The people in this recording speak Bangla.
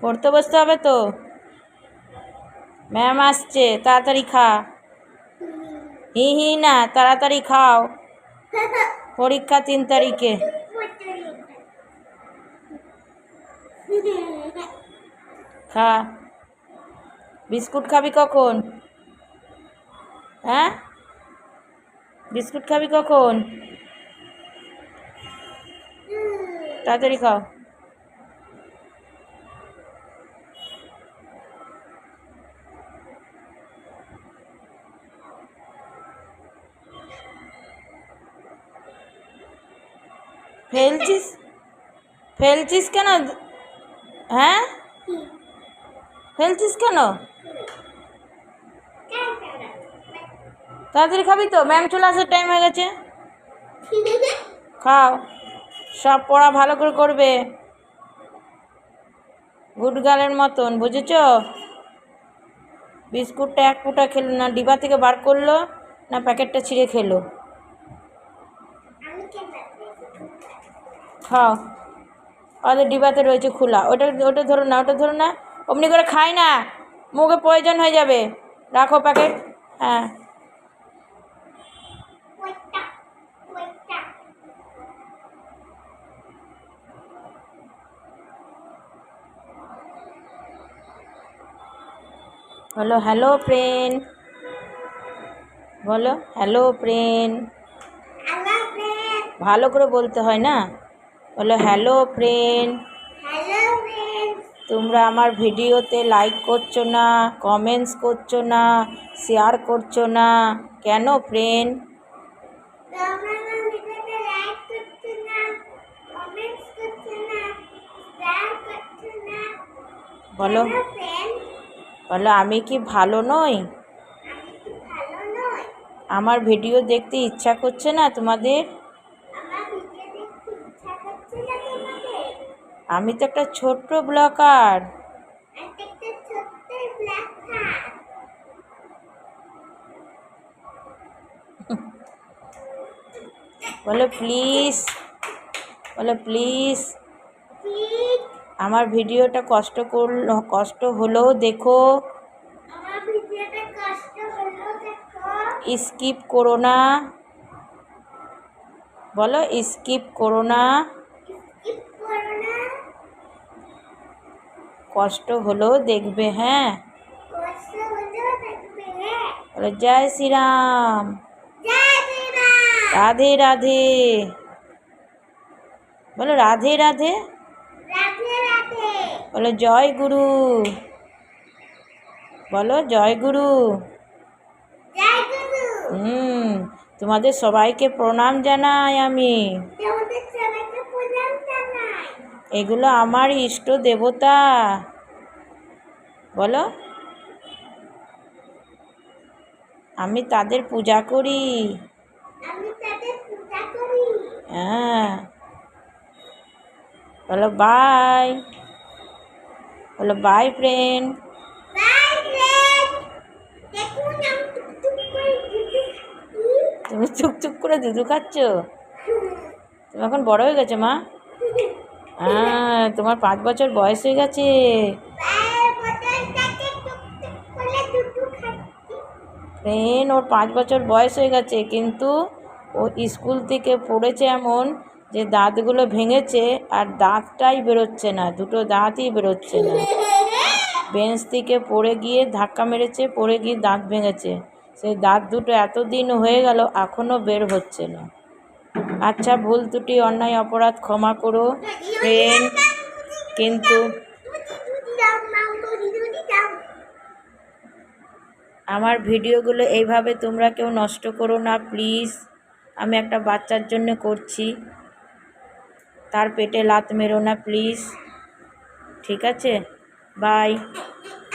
পড়তে বসতে হবে তো? ম্যাম আসছে, তাড়াতাড়ি খা। হি হি, না, তাড়াতাড়ি খাও। পরীক্ষা তিন তারিখে। খা। বিস্কুট খাবি কখন? হ্যাঁ? বিস্কুট খাবি কখন? তাড়াতাড়ি খাও। ফেলছিস? ফেলছিস কেন? হ্যাঁ? ফেলছিস কেন? তাড়াতাড়ি খাবি তো? ম্যাম চলে আসার টাইম হয়ে গেছে। খাও। সব পড়া ভালো করে করবে। গুড গার্লের মতন বুঝেছ? বিস্কুটটা এক ফুটা খেলো না ডিবা থেকে বার করল না প্যাকেটটা ছিঁড়ে খেলো। খাও। ওদের ডিবাতে রয়েছে খোলা। ওটা ওটা ধরো না ওটা ধরো না। অমনি করে খাই না। মুখে প্রয়োজন হয়ে যাবে। রাখো প্যাকেট হ্যাঁ। বলো হ্যালো ফ্রেন্ড বলো হ্যালো ফ্রেন্ড ভালো করে বলতে হয় না? বলো হ্যালো ফ্রেন্ড তোমরা আমার ভিডিওতে লাইক করছ না কমেন্টস করছ না শেয়ার করছ না কেন ফ্রেন্ড বলো। বলো আমি কি ভালো নই? আমার ভিডিও দেখতে ইচ্ছা করছে না তোমাদের? আমি তো একটা ছোট্ট ব্লকার। বলো প্লিজ বলো প্লিজ আমার ভিডিওটা কষ্ট করল, কষ্ট হলেও দেখো। স্কিপ করো না। বলো, স্কিপ করো না। কষ্ট হলেও দেখবে হ্যাঁ বলো জয় শ্রীরাম রাধে রাধে বলো রাধে রাধে বলো জয় গুরু বলো জয় গুরু হুম তোমাদের সবাইকে প্রণাম জানাই আমি এগুলো আমার ইষ্ট দেবতা। বলো। আমি তাদের পূজা করি। হ্যাঁ। বলো বাই বলো বাই ফ্রেন্ড তুমি চুপ চুপ করে দুধু খাচ্ছ? তুমি এখন বড় হয়ে গেছে মা? হ্যাঁ তোমার পাঁচ বছর বয়স হয়ে গেছে। ফ্রেন্ড ওর পাঁচ বছর বয়স হয়ে গেছে, কিন্তু ও স্কুল থেকে পড়েছে এমন যে দাঁতগুলো ভেঙেছে আর দাঁতটাই বেরোচ্ছে না, দুটো দাঁতই বেরোচ্ছে না। বেঞ্চ থেকে পড়ে গিয়ে ধাক্কা মেরেছে, পড়ে গিয়ে দাঁত ভেঙেছে। সেই দাঁত দুটো এতদিন হয়ে গেল এখনও বের হচ্ছে না। আচ্ছা ভুল ত্রুটি, অন্যায়, অপরাধ, ক্ষমা করো ফ্রেন্ড কিন্তু আমার ভিডিওগুলো এইভাবে তোমরা কেউ নষ্ট করো না প্লিজ আমি একটা বাচ্চার জন্য করছি। তার পেটে লাত মেরো না প্লিজ ঠিক আছে? বাই